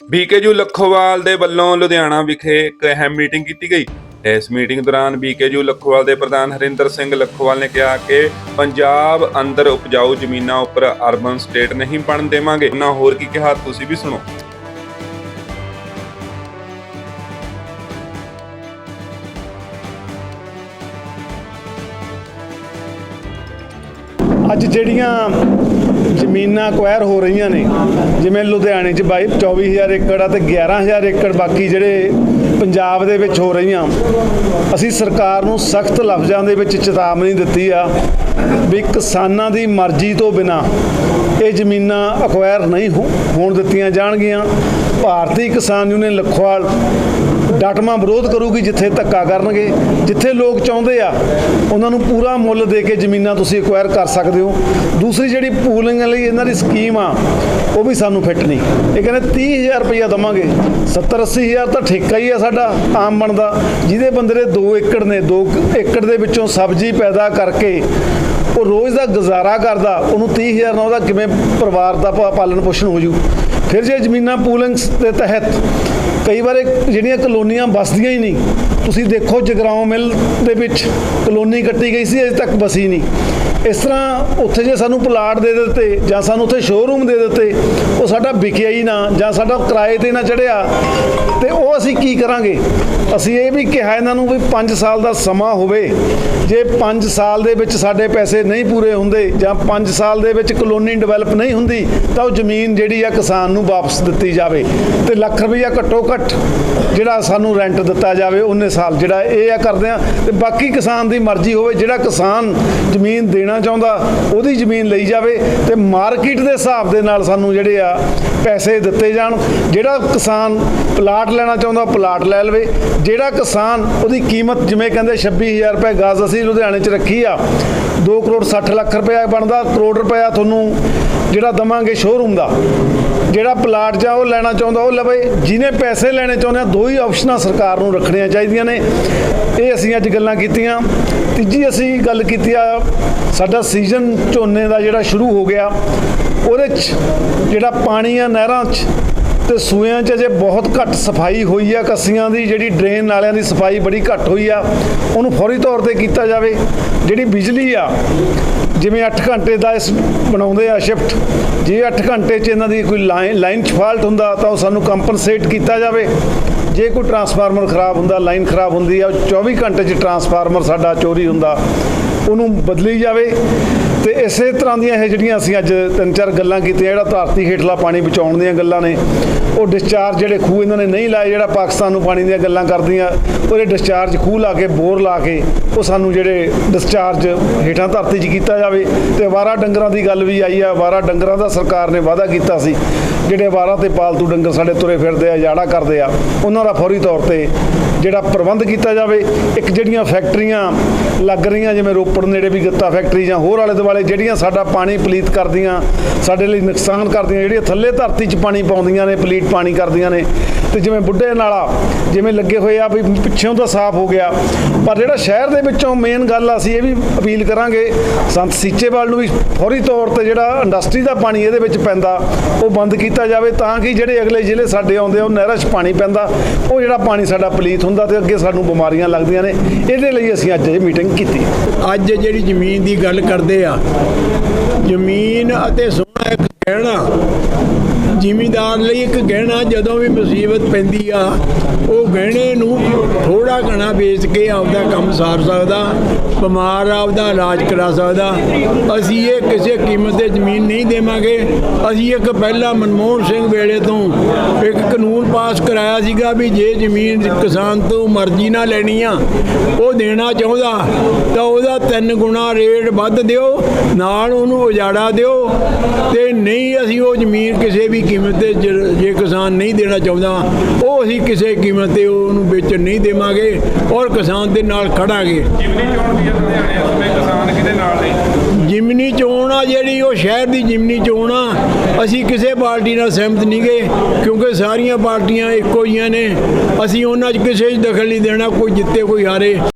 BKU Lakhowal ਦੇ ਵੱਲੋਂ ਲੁਧਿਆਣਾ ਵਿਖੇ ਇੱਕ ਅਹਿਮ ਮੀਟਿੰਗ ਕੀਤੀ ਗਈ। ਇਸ ਮੀਟਿੰਗ ਦੌਰਾਨ ਬੀਕੇਯੂ ਲੱਖੋਵਾਲ ਦੇ ਪ੍ਰਧਾਨ ਹਰਿੰਦਰ ਸਿੰਘ ਲੱਖੋਵਾਲ ਨੇ ਕਿਹਾ ਕਿ ਪੰਜਾਬ ਅੰਦਰ ਉਪਜਾਊ ਜ਼ਮੀਨਾਂ ਉੱਪਰ ਅਰਬਨ ਸਟੇਟ ਨਹੀਂ ਬਣ ਦੇਵਾਂਗੇ। ਨਾ ਹੋਰ ਕੀ ਕਿਹਾ, ਤੁਸੀਂ ਵੀ ਸੁਣੋ। ਅੱਜ ਜਿਹੜੀਆਂ ਜ਼ਮੀਨਾਂ ਅਕਵਾਇਰ ਹੋ ਰਹੀਆਂ ਨੇ। ਜਿਵੇਂ ਲੁਧਿਆਣੇ 'ਚ ਬਾਈ 24000 ਏਕੜ ਆ ਤੇ 11000 ਏਕੜ ਬਾਕੀ ਜਿਹੜੇ ਪੰਜਾਬ ਦੇ ਵਿੱਚ ਹੋ ਰਹੀਆਂ। ਅਸੀਂ ਸਰਕਾਰ ਨੂੰ ਸਖਤ ਲਫ਼ਜ਼ਾਂ ਦੇ ਵਿੱਚ ਚੇਤਾਵਨੀ ਦਿੱਤੀ ਆ ਵੀ ਕਿਸਾਨਾਂ ਦੀ ਮਰਜ਼ੀ ਤੋਂ ਬਿਨਾ ਇਹ ਜ਼ਮੀਨਾਂ ਅਕਵਾਇਰ ਨਹੀਂ ਹੋ- ਹੋਣ ਦਿੱਤੀਆਂ ਜਾਣਗੀਆਂ। ਭਾਰਤੀ ਕਿਸਾਨ ਯੂਨੀਅਨ ਲਖਵਾਲ ਡਾਟਮਾ ਵਿਰੋਧ ਕਰੂਗੀ ਜਿੱਥੇ ਧੱਕਾ ਕਰਨਗੇ, ਜਿੱਥੇ ਲੋਕ ਚਾਹੁੰਦੇ ਆ, ਉਹਨਾਂ ਨੂੰ ਪੂਰਾ ਮੁੱਲ ਦੇ ਕੇ ਜ਼ਮੀਨਾਂ ਤੁਸੀਂ ਐਕਵਾਇਰ ਕਰ ਸਕਦੇ ਹੋ। ਦੂਸਰੀ ਜਿਹੜੀ ਪੂਲਿੰਗ ਲਈ ਇਹਨਾਂ ਦੀ ਸਕੀਮ ਆ, ਉਹ ਵੀ ਸਾਨੂੰ ਫਿੱਟ ਨਹੀਂ। ਇਹ ਕਹਿੰਦੇ 30000 ਰੁਪਇਆ ਦਵਾਂਗੇ 70 80000 ਤਾਂ ਠੇਕਾ ਹੀ ਆ ਸਾਡਾ ਆਮ ਬਣਦਾ। ਜਿਹਦੇ ਬੰਦੇ ਦੇ 2 ਏਕੜ ਨੇ 2 ਏਕੜ ਦੇ ਵਿੱਚੋਂ ਸਬਜ਼ੀ ਪੈਦਾ ਕਰਕੇ ਉਹ ਰੋਜ਼ ਦਾ ਗੁਜ਼ਾਰਾ ਕਰਦਾ, ਉਹਨੂੰ 30000 ਨਾਲ ਉਹਦਾ ਕਿਵੇਂ ਪਰਿਵਾਰ ਦਾ ਪਾਲਣ ਪੋਸ਼ਣ ਹੋ ਜੂ? ਫਿਰ ਜੇ ਜ਼ਮੀਨਾਂ ਪੂਲਿੰਗਸ ਦੇ ਤਹਿਤ ਕਈ ਵਾਰ ਜਿਹੜੀਆਂ ਕਲੋਨੀਆਂ ਬਸਦੀਆਂ ਹੀ ਨਹੀਂ, ਤੁਸੀਂ ਦੇਖੋ ਜਗਰਾਉਂ ਮਿਲ ਦੇ ਵਿੱਚ ਕਲੋਨੀ ਕੱਟੀ ਗਈ ਸੀ, ਅਜੇ ਤੱਕ ਬਸੀ ਨਹੀਂ। ਇਸ ਤਰ੍ਹਾਂ ਉੱਥੇ ਜੇ ਸਾਨੂੰ ਪਲਾਟ ਦੇ ਦਿੱਤੇ ਜਾਂ ਸਾਨੂੰ ਉੱਥੇ ਸ਼ੋਰੂਮ ਦੇ ਦਿੱਤੇ, ਉਹ ਸਾਡਾ ਵਿਕਿਆ ਹੀ ਨਾ ਜਾਂ ਸਾਡਾ ਕਿਰਾਏ ਤੇ ਨਾ ਚੜਿਆ ਤੇ ਉਹ ਅਸੀਂ ਕੀ ਕਰਾਂਗੇ? ਅਸੀਂ ਇਹ ਵੀ ਕਿਹਾ ਇਹਨਾਂ ਨੂੰ ਵੀ 5 ਸਾਲ ਦਾ ਸਮਾਂ ਹੋਵੇ। ਜੇ 5 ਸਾਲ ਦੇ ਵਿੱਚ ਸਾਡੇ ਪੈਸੇ ਨਹੀਂ ਪੂਰੇ ਹੁੰਦੇ ਜਾਂ 5 ਸਾਲ ਦੇ ਵਿੱਚ ਕਲੋਨੀ ਡਿਵੈਲਪ ਨਹੀਂ ਹੁੰਦੀ, ਤਾਂ ਉਹ ਜ਼ਮੀਨ ਜਿਹੜੀ ਆ ਕਿਸਾਨ ਨੂੰ ਵਾਪਸ ਦਿੱਤੀ ਜਾਵੇ ਤੇ ਲੱਖ ਰੁਪਈਆ ਘੱਟੋ ਘੱਟ ਜਿਹੜਾ ਸਾਨੂੰ ਰੈਂਟ ਦਿੱਤਾ ਜਾਵੇ ਉਹਨੇ ਸਾਲ ਜਿਹੜਾ ਇਹ ਆ ਕਰਦੇ ਆ ਤੇ ਬਾਕੀ ਕਿਸਾਨ ਦੀ ਮਰਜ਼ੀ ਹੋਵੇ, ਜਿਹੜਾ ਕਿਸਾਨ ਜ਼ਮੀਨ ਦੇਣਾ ਚਾਹੁੰਦਾ ਉਹਦੀ ਜ਼ਮੀਨ ਲਈ ਜਾਵੇ ਤੇ ਮਾਰਕੀਟ ਦੇ ਹਿਸਾਬ ਦੇ ਨਾਲ ਸਾਨੂੰ ਜਿਹੜੇ ਆ ਪੈਸੇ ਦਿੱਤੇ ਜਾਣ। ਜਿਹੜਾ ਕਿਸਾਨ ਪਲਾਟ ਲੈਣਾ ਚਾਹੁੰਦਾ ਪਲਾਟ ਲੈ ਲਵੇ। ਜਿਹੜਾ ਕਿਸਾਨ ਉਹਦੀ ਕੀਮਤ ਜਿਵੇਂ ਕਹਿੰਦੇ 26000 ਰੁਪਏ ਗਜ਼ ਅਸੀਂ ਲੁਧਿਆਣੇ 'ਚ ਰੱਖੀ ਆ 2 ਕਰੋੜ 60 ਲੱਖ ਰੁਪਏ ਬਣਦਾ, ਕਰੋੜ ਰੁਪਇਆ ਤੁਹਾਨੂੰ ਜਿਹੜਾ ਦਵਾਂਗੇ ਸ਼ੋਰੂਮ ਦਾ, ਜਿਹੜਾ ਜਿਹੜਾ ਪਲਾਟ ਜਾਂ ਉਹ ਲੈਣਾ ਚਾਹੁੰਦਾ ਉਹ ਲਵੇ ਜਿਹਨੇ ਪੈਸੇ ਲੈਣੇ ਚਾਹੁੰਦੇ ਆ, ਦੋ ਹੀ ਆਪਸ਼ਨਾਂ ਸਰਕਾਰ ਨੂੰ ਰੱਖਣੀਆਂ ਚਾਹੀਦੀਆਂ ਨੇ। ਇਹ ਅਸੀਂ ਅੱਜ ਗੱਲਾਂ ਕੀਤੀਆਂ। ਤੀਜੀ ਅਸੀਂ ਗੱਲ ਕੀਤੀ ਆ, ਸਾਡਾ ਸੀਜ਼ਨ ਝੋਨੇ ਦਾ ਜਿਹੜਾ ਸ਼ੁਰੂ ਹੋ ਗਿਆ, ਉਹਦੇ 'ਚ ਜਿਹੜਾ ਪਾਣੀ ਆ ਨਹਿਰਾਂ 'ਚ ਤੇ ਸੂਇਆਂ 'ਚ ਅਜੇ ਬਹੁਤ ਘੱਟ ਸਫ਼ਾਈ ਹੋਈ ਆ। ਕੱਸੀਆਂ ਦੀ ਜਿਹੜੀ ਡਰੇਨ ਨਾਲਿਆਂ ਦੀ ਸਫ਼ਾਈ ਬੜੀ ਘੱਟ ਹੋਈ ਆ। ਉਹਨੂੰ ਫੌਰੀ ਤੌਰ ਤੇ ਕੀਤਾ ਜਾਵੇ। ਜਿਹੜੀ ਬਿਜਲੀ ਆ ਜਿਵੇਂ 8 ਘੰਟੇ ਦਾ ਇਸ ਬਣਾਉਂਦੇ ਆ ਸ਼ਿਫਟ ਜੇ 8 ਘੰਟੇ 'ਚ ਇਹਨਾਂ ਦੀ ਕੋਈ ਲਾਈਨ ਲਾਈਨ 'ਚ ਫਾਲਟ ਹੁੰਦਾ ਤਾਂ ਉਹ ਸਾਨੂੰ ਕੰਪਨਸੇਟ ਕੀਤਾ ਜਾਵੇ। ਜੇ ਕੋਈ ਟਰਾਂਸਫਾਰਮਰ ਖਰਾਬ ਹੁੰਦਾ ਲਾਈਨ ਖਰਾਬ ਹੁੰਦੀ ਆ, ਉਹ 24 ਘੰਟੇ 'ਚ ਟਰਾਂਸਫਾਰਮਰ ਸਾਡਾ ਚੋਰੀ ਹੁੰਦਾ। ਉਹਨੂੰ ਬਦਲੀ ਜਾਵੇ ਤੇ ਇਸੇ ਤਰ੍ਹਾਂ ਦੀਆਂ ਇਹ ਜਿਹੜੀਆਂ ਅਸੀਂ ਅੱਜ ਤਿੰਨ ਚਾਰ ਗੱਲਾਂ ਕੀਤੀਆਂ, ਜਿਹੜਾ ਧਰਤੀ ਹੇਠਲਾ ਪਾਣੀ ਬਚਾਉਣ ਦੀਆਂ ਗੱਲਾਂ ਨੇ, ਉਹ ਡਿਸਚਾਰਜ ਜਿਹੜੇ ਖੂਹ ਇਹਨਾਂ ਨੇ ਨਹੀਂ ਲਾਏ, ਜਿਹੜਾ ਪਾਕਿਸਤਾਨ ਨੂੰ ਪਾਣੀ ਦੀਆਂ ਗੱਲਾਂ ਕਰਦੀਆਂ, ਉਹਦੇ ਡਿਸਚਾਰਜ ਖੂਹ ਲਾ ਕੇ, ਬੋਰ ਲਾ ਕੇ, ਉਹ ਸਾਨੂੰ ਜਿਹੜੇ ਡਿਸਚਾਰਜ ਹੇਠਾਂ ਧਰਤੀ 'ਚ ਕੀਤਾ ਜਾਵੇ। ਤੇ ਅਵਾਰਾ ਡੰਗਰਾਂ ਦੀ ਗੱਲ ਵੀ ਆਈ ਆ ਅਵਾਰਾ ਡੰਗਰਾਂ ਦਾ ਸਰਕਾਰ ਨੇ ਵਾਅਦਾ ਕੀਤਾ ਸੀ, ਜਿਹੜੇ ਅਵਾਰਾ ਤੇ ਪਾਲਤੂ ਡੰਗਰ ਸਾਡੇ ਤੁਰੇ ਫਿਰਦੇ ਆ ਜਾੜਾ ਕਰਦੇ ਆ, ਉਹਨਾਂ ਦਾ ਫੌਰੀ ਤੌਰ ਤੇ ਜਿਹੜਾ ਪ੍ਰਬੰਧ ਕੀਤਾ ਜਾਵੇ। ਇੱਕ ਜਿਹੜੀਆਂ ਫੈਕਟਰੀਆਂ ਲੱਗ ਰਹੀਆਂ, ਜਿਵੇਂ ਰੋਪੜ ਨੇੜੇ ਵੀ ਗੱਤਾ ਫੈਕਟਰੀ ਜਾਂ ਹੋਰ ਆਲੇ ਦੁਆਲੇ ਜਿਹੜੀਆਂ ਸਾਡਾ ਪਾਣੀ ਪਲੀਤ ਕਰਦੀਆਂ, ਸਾਡੇ ਲਈ ਨੁਕਸਾਨ ਕਰਦੀਆਂ, ਜਿਹੜੀਆਂ ਥੱਲੇ ਧਰਤੀ 'ਚ ਪਾਣੀ ਪਾਉਂਦੀਆਂ ਨੇ, ਪਲੀਤ ਪਾਣੀ ਕਰਦੀਆਂ ਨੇ। ਤੇ ਜਿਵੇਂ ਬੁੱਢੇ ਨਾਲਾ, ਜਿਵੇਂ ਲੱਗੇ ਹੋਏ ਆ ਵੀ ਪਿੱਛੋਂ ਤਾਂ ਸਾਫ਼ ਹੋ ਗਿਆ। ਪਰ ਜਿਹੜਾ ਸ਼ਹਿਰ ਦੇ ਵਿੱਚੋਂ ਮੇਨ ਗੱਲ ਅਸੀਂ ਇਹ ਵੀ ਅਪੀਲ ਕਰਾਂਗੇ, ਸੰਤ ਸੀਚੇਵਾਲ ਨੂੰ ਵੀ ਫੌਰੀ ਤੌਰ ਤੇ ਜਿਹੜਾ ਇੰਡਸਟਰੀ ਦਾ ਪਾਣੀ ਇਹਦੇ ਵਿੱਚ ਪੈਂਦਾ, ਉਹ ਬੰਦ ਕੀਤਾ ਜਾਵੇ ਤਾਂ ਕਿ ਜਿਹੜੇ ਅਗਲੇ ਜ਼ਿਲ੍ਹੇ ਸਾਡੇ ਆਉਂਦੇ ਆ, ਉਹ ਨਹਿਰਾਂ 'ਚ ਪਾਣੀ ਪੈਂਦਾ, ਉਹ ਜਿਹੜਾ ਪਾਣੀ ਸਾਡਾ ਪਲੀਤ ਹੁੰਦਾ ਤੇ ਅੱਗੇ ਸਾਨੂੰ ਬਿਮਾਰੀਆਂ ਲੱਗਦੀਆਂ ਨੇ, ਇਹਦੇ ਲਈ ਅਸੀਂ ਅੱਜ ਇਹ ਮੀਟਿੰਗ ਕੀਤੀ। ਅੱਜ ਜਿਹੜੀ ਜ਼ਮੀਨ ਦੀ ਗੱਲ ਕਰਦੇ ਆ ਜ਼ਮੀਨ ਅਤੇ ਸੋਨਾ ਇੱਕ ਕਹਿਣਾ ਗਹਿਣਾ ਜ਼ਿਮੀਂਦਾਰ ਲਈ ਇੱਕ ਗਹਿਣਾ ਜਦੋਂ ਵੀ ਮੁਸੀਬਤ ਪੈਂਦੀ ਆ, ਉਹ ਗਹਿਣੇ ਨੂੰ ਥੋੜਾ ਘਣਾ ਵੇਚ ਕੇ ਆਪਦਾ ਕੰਮ ਸਾਰ ਸਕਦਾ, ਬਿਮਾਰ ਆਪਦਾ ਇਲਾਜ ਕਰਾ ਸਕਦਾ। ਅਸੀਂ ਇਹ ਕਿਸੇ ਕੀਮਤ ਤੇ ਜ਼ਮੀਨ ਨਹੀਂ ਦੇਵਾਂਗੇ। ਅਸੀਂ ਇੱਕ ਪਹਿਲਾਂ ਮਨਮੋਹਨ ਸਿੰਘ ਵੇਲੇ ਤੋਂ ਇੱਕ ਕਾਨੂੰਨ ਪਾਸ ਕਰਾਇਆ ਸੀਗਾ ਵੀ ਜੇ ਜ਼ਮੀਨ ਕਿਸਾਨ ਤੋਂ ਮਰਜ਼ੀ ਨਾਲ ਲੈਣੀ ਆ, ਉਹ ਦੇਣਾ ਚਾਹੁੰਦਾ, ਤਾਂ ਉਹਦਾ ਤਿੰਨ ਗੁਣਾ ਰੇਟ ਵੱਧ ਦਿਓ, ਨਾਲ ਉਹਨੂੰ ਉਜਾੜਾ ਦਿਓ। ਤੇ ਨਹੀਂ ਅਸੀਂ ਉਹ ਜ਼ਮੀਨ ਕਿਸੇ ਵੀ ਕੀਮਤ ਤੇ ਜ- ਕਿਸਾਨ ਨਹੀਂ ਦੇਣਾ ਚਾਹੁੰਦਾ ਉਹ ਅਸੀਂ ਕਿਸੇ ਕੀਮਤ ਤੇ ਉਹਨੂੰ ਵੇਚਣ ਨਹੀਂ ਦੇਵਾਂਗੇ ਔਰ ਕਿਸਾਨ ਦੇ ਨਾਲ ਖੜਾਂਗੇ। ਜਿਮਨੀ ਚੋਣ ਵੀ ਲੁਧਿਆਣੇ ਇਸ ਕਿਸਾਨ ਕਿਹਦੇ ਨਾਲ ਨੇ? ਜਿਮਨੀ ਚੋਣ ਆ ਜਿਹੜੀ ਉਹ ਸ਼ਹਿਰ ਦੀ ਜਿਮਨੀ ਚੋਣ ਆ। ਅਸੀਂ ਕਿਸੇ ਪਾਰਟੀ ਨਾਲ ਸਹਿਮਤ ਨਹੀਂ ਗਏ ਕਿਉਂਕਿ ਸਾਰੀਆਂ ਪਾਰਟੀਆਂ ਇੱਕੋ ਜੀਆਂ ਨੇ। ਅਸੀਂ ਉਹਨਾਂ 'ਚ ਕਿਸੇ 'ਚ ਦਖਲ ਨਹੀਂ ਦੇਣਾ ਕੋਈ ਜਿੱਤੇ ਕੋਈ ਹਾਰੇ।